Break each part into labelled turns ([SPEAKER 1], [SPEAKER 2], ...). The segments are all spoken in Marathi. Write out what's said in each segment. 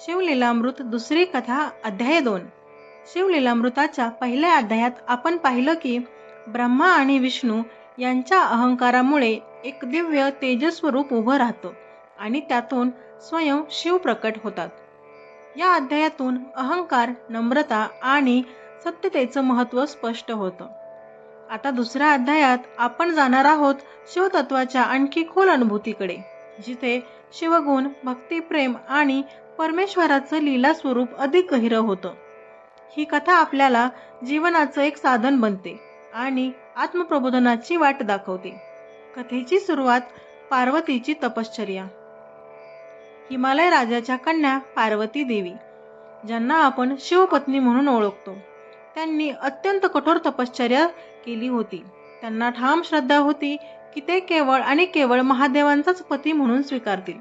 [SPEAKER 1] शिवलीलामृत दुसरी कथा अध्याय दोन. शिवलीलामृताच्या पहिल्या अध्यायात आपण पाहिलं की ब्रह्मा आणि विष्णू यांच्या अहंकारामुळे एक दिव्य तेजस्वरूप उभं राहतं आणि त्यातून स्वयं शिव प्रकट होतात. या अध्यायातून अहंकार नम्रता आणि सत्यतेचं महत्त्व स्पष्ट होतं. आता दुसऱ्या अध्यायात आपण जाणार आहोत शिवतत्वाच्या आणखी खोल अनुभूतीकडे जिथे शिवगुण भक्तिप्रेम आणि परमेश्वराचं लीला स्वरूप अधिक गहिरं होतं. ही कथा आपल्याला जीवनाचं एक साधन बनते आणि आत्मप्रबोधनाची वाट दाखवते. कथेची सुरुवात पार्वतीची तपश्चर्या. हिमालय राजाच्या कन्या पार्वती देवी ज्यांना आपण शिवपत्नी म्हणून ओळखतो. त्यांनी अत्यंत कठोर तपश्चर्या केली होती. त्यांना ठाम श्रद्धा होती की ते केवळ आणि केवळ महादेवांचाच पती म्हणून स्वीकारतील.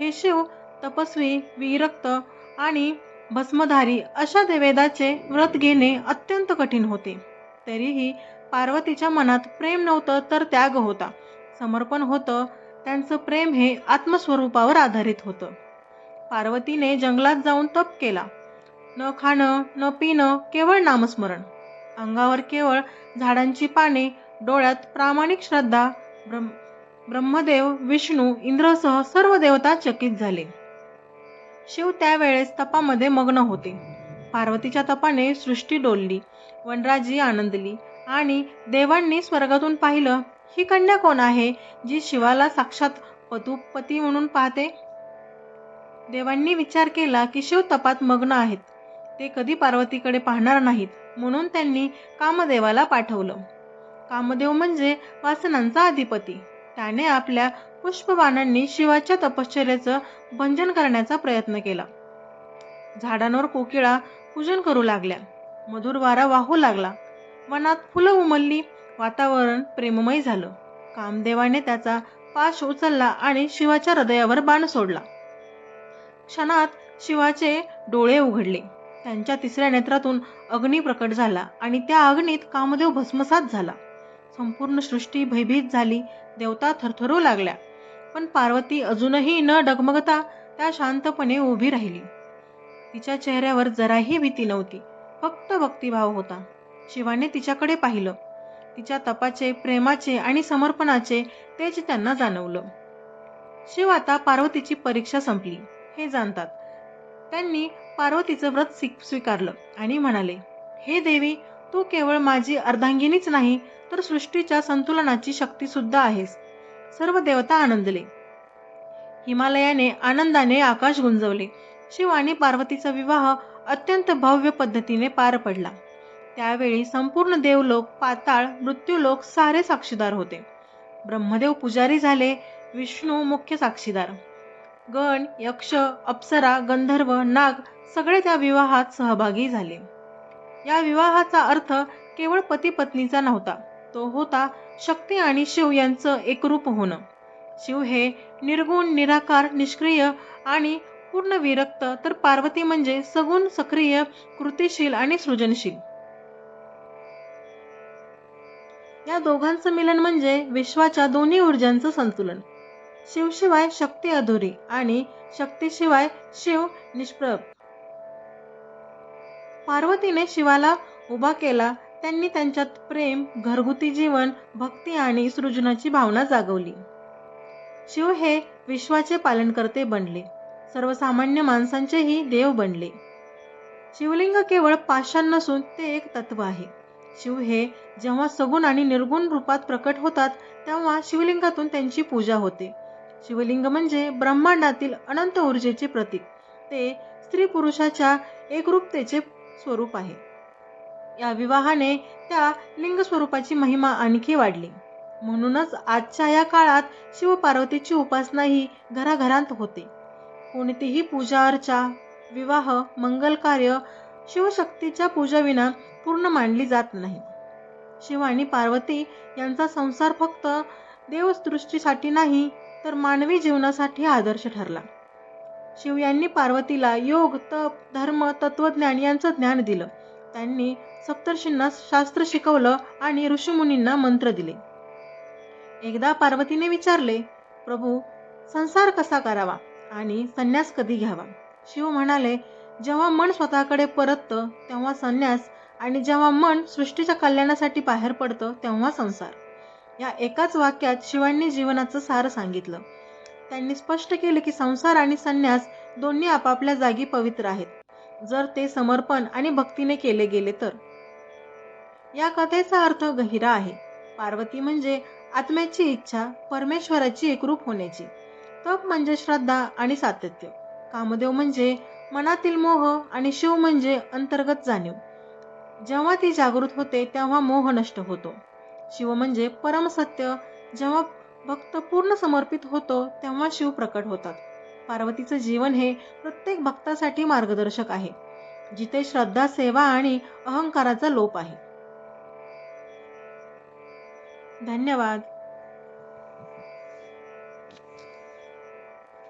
[SPEAKER 1] हे शिव तपस्वी विरक्त आणि भस्मधारी अशा देवेदाचे व्रत घेणे अत्यंत कठीण होते. तरीही पार्वतीच्या मनात प्रेम नव्हतं तर त्याग होता. समर्पण होतं त्यांचं प्रेम हे आत्मस्वरूपावर आधारित होतं. पार्वतीने जंगलात जाऊन तप केला. न खाणं न पिणं केवळ नामस्मरण. अंगावर केवळ झाडांची पाने डोळ्यात प्रामाणिक श्रद्धा ब्रह्म ब्रह्मदेव विष्णू इंद्रसह सर्व देवता चकित झाले. शिव त्यावेळेस तपामध्ये मग्न होते. पार्वतीच्या तपाने सृष्टी डोलली वनराजी आनंदली आणि देवांनी स्वर्गातून पाहिलं ही कन्या कोण आहे जी शिवाला साक्षात पतुपती म्हणून पाहते? देवांनी विचार केला की शिव तपात मग्न आहेत. ते कधी पार्वतीकडे पाहणार नाहीत म्हणून त्यांनी कामदेवाला पाठवलं. कामदेव म्हणजे वासनांचा अधिपती. त्याने आपल्या पुष्पबाणांनी शिवाच्या तपश्चर्याचं भंजन करण्याचा प्रयत्न केला. झाडांवर कोकिळा पूजन करू लागल्या. मधुर वारा वाहू लागला. वनात फुलं उमलली. वातावरण प्रेममय झालं. कामदेवाने त्याचा पाश उचलला आणि शिवाच्या हृदयावर बाण सोडला. क्षणात शिवाचे डोळे उघडले. त्यांच्या तिसऱ्या नेत्रातून अग्नी प्रकट झाला आणि त्या अग्नीत कामदेव भस्मसात झाला. संपूर्ण सृष्टी भयभीत झाली. देवता थरथरू लागल्या. पण पार्वती अजूनही न डगमगता त्या शांतपणे उभी राहिली. तिच्या चेहऱ्यावर जराही भीती नव्हती. फक्त भक्तिभाव होता. शिवाने तिच्याकडे पाहिलं. तिच्या तपाचे प्रेमाचे आणि समर्पणाचे तेज त्यांना जाणवलं. शिव आता पार्वतीची परीक्षा संपली. हे जाणतात. त्यांनी पार्वतीचं व्रत स्वीकारलं आणि म्हणाले हे देवी तू केवळ माझी अर्धांगिनीच नाही तर सृष्टीच्या संतुलनाची शक्ती सुद्धा आहेस. सर्व देवता आनंदले. हिमालयाने आनंदाने आकाश गुंजवले. शिव आणि पार्वतीचा विवाह अत्यंत भव्य पद्धतीने पार पडला. त्यावेळी संपूर्ण देवलोक पाताळ मृत्यूलोक सारे साक्षीदार होते. ब्रह्मदेव पुजारी झाले विष्णू मुख्य साक्षीदार. गण यक्ष अप्सरा गंधर्व नाग सगळे त्या विवाहात सहभागी झाले. या विवाहाचा अर्थ केवळ पती पत्नीचा नव्हता. तो होता शक्ती आणि शिव यांचं एकरूप होणं. शिव हे निर्गुण निराकार निष्क्रिय आणि पूर्ण विरक्त तर पार्वती म्हणजे सगुण सक्रिय कृतिशील आणि सृजनशील. या दोघांचं मिलन म्हणजे विश्वाच्या दोन्ही ऊर्जांचं संतुलन. शिवशिवाय शक्ती अधुरी आणि शक्तीशिवाय शिव निष्प्रभ. पार्वतीने शिवाला उभा केला त्यांनी त्यांच्यात प्रेम घरगुती जीवन भक्ती आणि सृजनाची भावना जागवली. शिव हे विश्वाचे पालनकर्ते बनले. सर्वसामान्य माणसांचेही देव बनले. शिवलिंग केवळ पाषाण नसून ते एक तत्व आहे. शिव हे जेव्हा सगुण आणि निर्गुण रूपात प्रकट होतात तेव्हा शिवलिंगातून त्यांची पूजा होते. शिवलिंग म्हणजे ब्रह्मांडातील अनंत ऊर्जेचे प्रतीक. ते स्त्री पुरुषाच्या एकरूपतेचे स्वरूप आहे. या विवाहाने त्या लिंग स्वरूपाची महिमा आणखी वाढली. म्हणूनच आजच्या या काळात शिवपार्वतीची उपासना ही घराघरांत होते. कोणतीही पूजा अर्चा विवाह मंगल कार्य शिवशक्तीच्या पूजाविना पूर्ण मानली जात नाही. शिव आणि पार्वती यांचा संसार फक्त देवदृष्टीसाठी नाही तर मानवी जीवनासाठी आदर्श ठरला. शिव यांनी पार्वतीला योग तप धर्म तत्वज्ञान यांचं ज्ञान दिलं. त्यांनी सप्तर्षींना शास्त्र शिकवलं आणि ऋषीमुनींना मंत्र दिले. एकदा पार्वतीने विचारले प्रभू संसार कसा करावा आणि संन्यास कधी घ्यावा? शिव म्हणाले जेव्हा मन स्वतःकडे परततं तेव्हा संन्यास आणि जेव्हा मन सृष्टीच्या कल्याणासाठी बाहेर पडतं तेव्हा संसार. या एकाच वाक्यात शिवांनी जीवनाचं सार सांगितलं. त्यांनी स्पष्ट केले की संसार आणि संन्यास दोन्ही आपापल्या जागी पवित्र आहेत. जर ते समर्पण आणि भक्तीने केले गेले तर. या कथेचा अर्थ गहिरा आहे. पार्वती म्हणजे आत्म्याची इच्छा परमेश्वराची एकरूप होण्याची. तप म्हणजे श्रद्धा आणि सातत्य. कामदेव म्हणजे मनातील मोह आणि शिव म्हणजे अंतर्गत जाणीव. जेव्हा ती जागृत होते तेव्हा मोह नष्ट होतो. शिव म्हणजे परमसत्य जेव्हा भक्त पूर्ण समर्पित होतो तेव्हा शिव प्रकट होतात. पार्वतीचं जीवन हे प्रत्येक भक्तासाठी मार्गदर्शक आहे जिथे श्रद्धा सेवा आणि अहंकाराचा लोप आहे. धन्यवाद.